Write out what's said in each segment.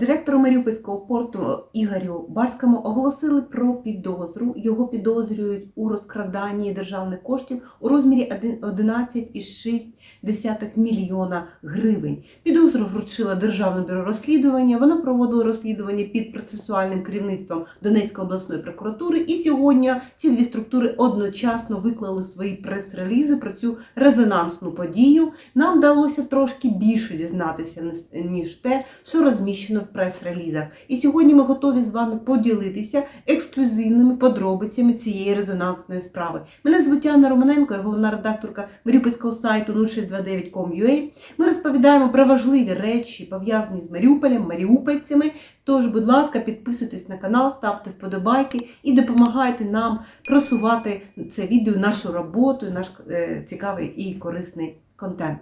Директору Маріупольського порту Ігорю Барському оголосили про підозру. Його підозрюють у розкраданні державних коштів у розмірі 11,6 мільйона гривень. Підозру вручила Державне бюро розслідування. Воно проводило розслідування під процесуальним керівництвом Донецької обласної прокуратури. І сьогодні ці дві структури одночасно виклали свої прес-релізи про цю резонансну подію. Нам вдалося трошки більше дізнатися ніж те, що розміщено в прес-релізах. І сьогодні ми готові з вами поділитися ексклюзивними подробицями цієї резонансної справи. Мене звуть Анна Романенко, я головна редакторка Маріупольського сайту 0629.com.ua. Ми розповідаємо про важливі речі, пов'язані з Маріуполем, маріупольцями. Тож, будь ласка, підписуйтесь на канал, ставте вподобайки і допомагайте нам просувати це відео, нашу роботу, наш е, цікавий і корисний контент.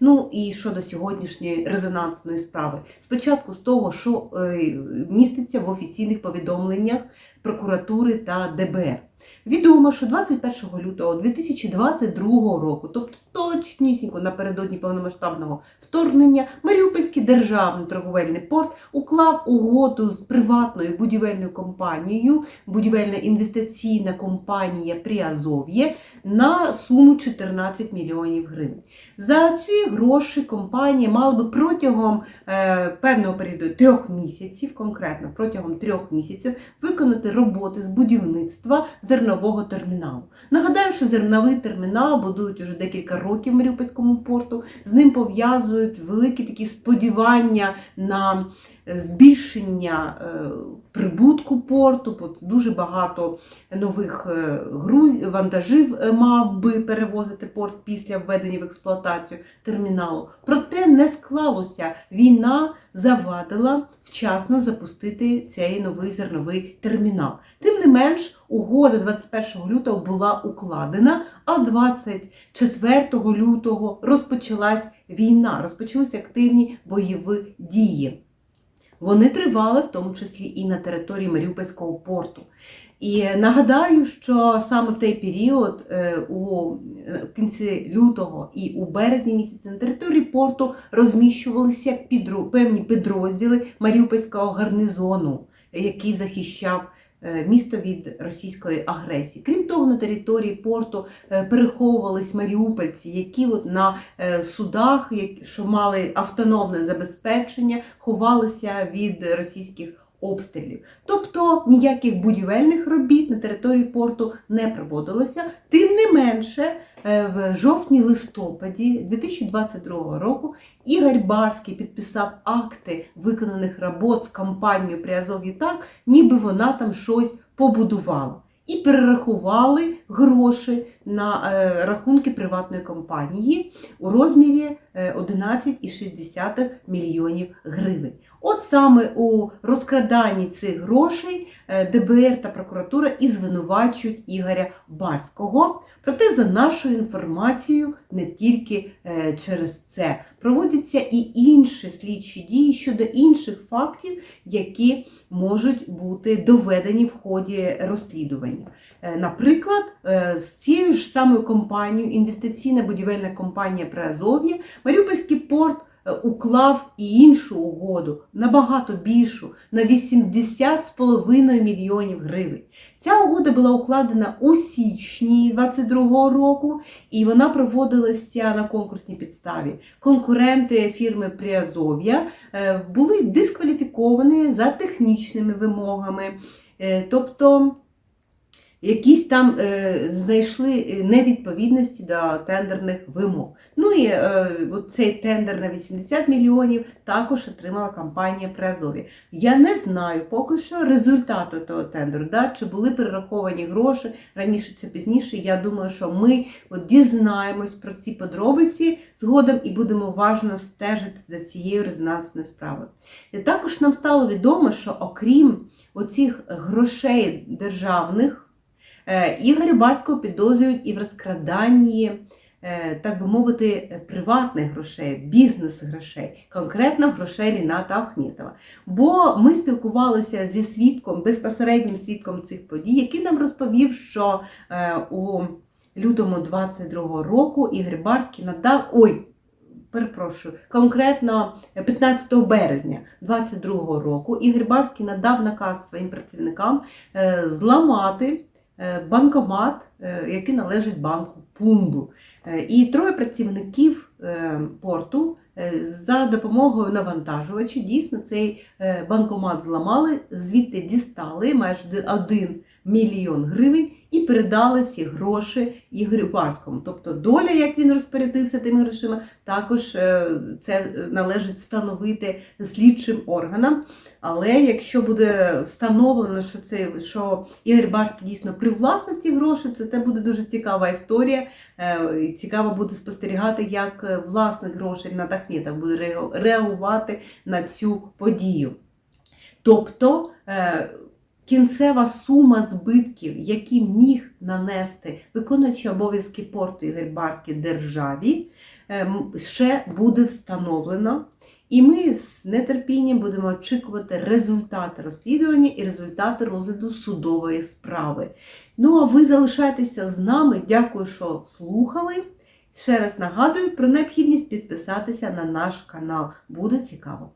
Ну і щодо сьогоднішньої резонансної справи. Спочатку з того, що е, міститься в офіційних повідомленнях прокуратури та ДБР. Відомо, що 21 лютого 2022 року, тобто точнісінько напередодні повномасштабного вторгнення, Маріупольський державний торговельний порт уклав угоду з приватною будівельною компанією, будівельна інвестиційна компанія Пріазов'є на суму 14 мільйонів гривень. За ці гроші компанія мала би протягом е, певного періоду трьох місяців, конкретно протягом трьох місяців, виконати роботи з будівництва зернового терміналу. Нагадаю, що зерновий термінал будують уже декілька років в Маріупольському порту. З ним пов'язують великі такі сподівання на збільшення е, прибутку порту, бо дуже багато нових е, груз... вантажів е, мав би перевозити порт після введення в експлуатацію терміналу. Проте не склалося. Війна завадила вчасно запустити цей новий зерновий термінал. Тим не менш, угода 21 лютого була укладена, а 24 лютого розпочалась війна, розпочалися активні бойові дії. Вони тривали в тому числі і на території Маріупольського порту. І нагадаю, що саме в той період, е, у кінці лютого і у березні місяці на території порту розміщувалися певні підрозділи Маріупольського гарнизону, який захищав е, місто від російської агресії. Крім того, на території порту е, переховувались маріупольці, які от на судах, що мали автономне забезпечення, ховалися від російських обстрілів. Тобто ніяких будівельних робіт на території порту не проводилося. Тим не менше, в жовтні-листопаді 2022 року Ігор Барський підписав акти виконаних робот з компанією Приазов'ї так, ніби вона там щось побудувала. І перерахували гроші на е, рахунки приватної компанії у розмірі 11,6 мільйонів гривень. От саме у розкраданні цих грошей ДБР та прокуратура і звинувачують Ігоря Барського. Проте, за нашою інформацією, не тільки через це проводяться і інші слідчі дії щодо інших фактів, які можуть бути доведені в ході розслідування. Наприклад, з цією ж самою компанією, інвестиційна будівельна компанія Приазов'я, Маріупольський порт уклав і іншу угоду, набагато більшу, на 80,5 мільйонів гривень. Ця угода була укладена у січні 2022 року, і вона проводилася на конкурсній підставі. Конкуренти фірми Приазов'я були дискваліфіковані за технічними вимогами. Тобто якісь там е, знайшли невідповідності до тендерних вимог. Ну і е, цей тендер на 80 мільйонів також отримала компанія Приазові. Я не знаю поки що результату того тендеру, да, чи були перераховані гроші раніше чи пізніше. Я думаю, що ми от дізнаємось про ці подробиці згодом і будемо уважно стежити за цією резонансною справою. І також нам стало відомо, що окрім оцих грошей державних. Ігоря Барського підозрюють і в розкраданні, так би мовити, приватних грошей, бізнес-грошей, конкретно грошей Ріната Ахметова. Бо ми спілкувалися зі свідком, безпосереднім свідком цих подій, який нам розповів, що у лютому 22-го року Ігор Барський надав. ой, перепрошую, конкретно 15 березня 2022 року Ігор Барський надав наказ своїм працівникам е, зламати е, банкомат, е, який належить банку Пумбу. Е, І троє працівників е, порту е, за допомогою навантажувача дійсно цей е, банкомат зламали, звідти дістали майже 1 мільйон гривень і передали всі гроші Ігорю Барському. Тобто доля, як він розпорядився тими грошима, також е, це належить встановити слідчим органам. Але якщо буде встановлено, що це що Ігор Барський дійсно привласнив ці гроші, це те буде дуже цікава історія. Е, Цікаво буде спостерігати, як е, власник грошей Рінат Ахметов буде реагувати на цю подію. Тобто кінцева сума збитків, які міг нанести виконуючий обов'язки порту Ігор Барський державі, е, ще буде встановлена. І ми з нетерпінням будемо очікувати результати розслідування і результати розгляду судової справи. Ну а ви залишайтеся з нами. Дякую, що слухали. Ще раз нагадую про необхідність підписатися на наш канал. Буде цікаво.